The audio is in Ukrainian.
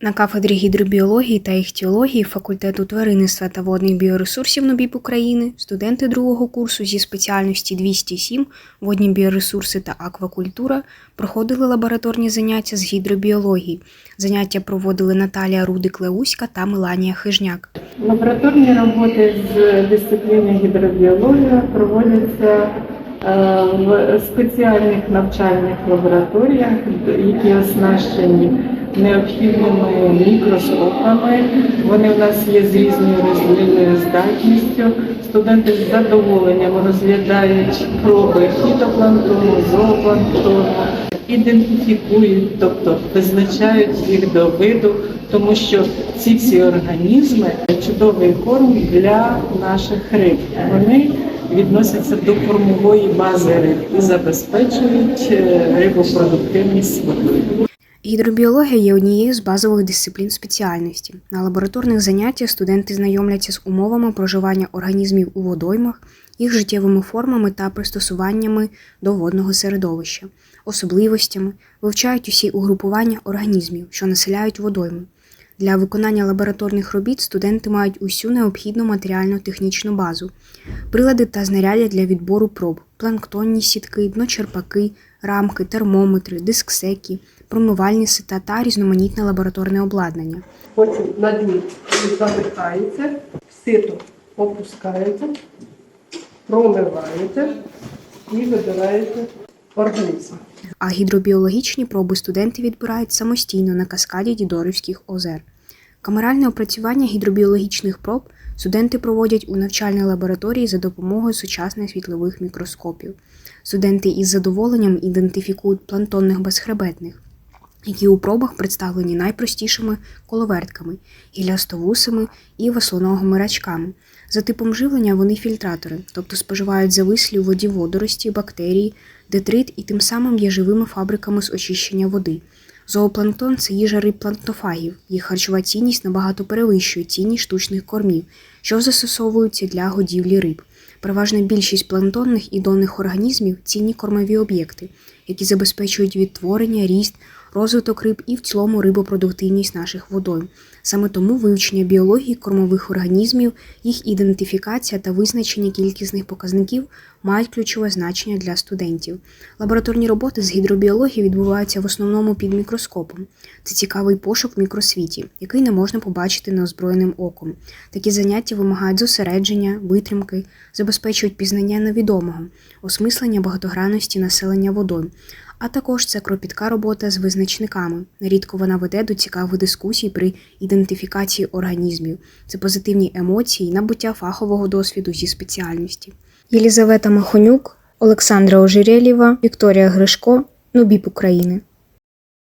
На кафедрі гідробіології та іхтіології факультету тваринництва та водних біоресурсів НОБІП України студенти другого курсу зі спеціальності 207 водні біоресурси та аквакультура проходили лабораторні заняття з гідробіології. Заняття проводили Наталія Рудик-Леуська та Меланія Хижняк. Лабораторні роботи з дисципліни гідробіологія проводяться е, в спеціальних навчальних лабораторіях, які оснащені необхідними мікроскопами. Вони в нас є з різною роздільною здатністю. Студенти з задоволенням розглядають проби фітопланктону, зоопланктону, ідентифікують, тобто визначають їх до виду, тому що ці всі організми чудовий корм для наших риб. Вони відносяться до кормової бази риб і забезпечують е, рибопродуктивність водою. Гідробіологія є однією з базових дисциплін спеціальності. На лабораторних заняттях студенти знайомляться з умовами проживання організмів у водоймах, їх життєвими формами та пристосуваннями до водного середовища, особливостями, вивчають усі угрупування організмів, що населяють водойми. Для виконання лабораторних робіт студенти мають усю необхідну матеріально-технічну базу, прилади та знаряддя для відбору проб, планктонні сітки, дночерпаки, рамки, термометри, дисксеки, промивальні сита та різноманітне лабораторне обладнання. Потім на дні замикається, в сито опускаєте, промиваєте і вибираєте організм. А гідробіологічні проби студенти відбирають самостійно на каскаді Дідорівських озер. Камеральне опрацювання гідробіологічних проб студенти проводять у навчальній лабораторії за допомогою сучасних світлових мікроскопів. Студенти із задоволенням ідентифікують планктонних безхребетних, які у пробах представлені найпростішими коловертками, гілястовусами і веслоногими рачками. За типом живлення вони фільтратори, тобто споживають завислі у воді водорості, бактерії, детрит і тим самим є живими фабриками з очищення води. Зоопланктон це їжа риб. Їх харчова цінність набагато перевищує цінність штучних кормів, що застосовуються для годівлі риб. Переважна більшість планктонних і донних організмів цінні кормові об'єкти, які забезпечують відтворення, ріст, розвиток риб і в цілому рибопродуктивність наших водойм. Саме тому вивчення біології кормових організмів, їх ідентифікація та визначення кількісних показників мають ключове значення для студентів. Лабораторні роботи з гідробіології відбуваються в основному під мікроскопом. Це цікавий пошук в мікросвіті, який не можна побачити неозброєним оком. Такі заняття вимагають зосередження, витримки, забезпечують пізнання невідомого, осмислення багатогранності населення водойм. А також це кропітка робота з визначниками. Нерідко вона веде до цікавих дискусій при ідентифікації організмів. Це позитивні емоції, набуття фахового досвіду зі спеціальності. Єлізавета Махонюк, Олександра Ожерєлєва, Вікторія Гришко, Нобіп України.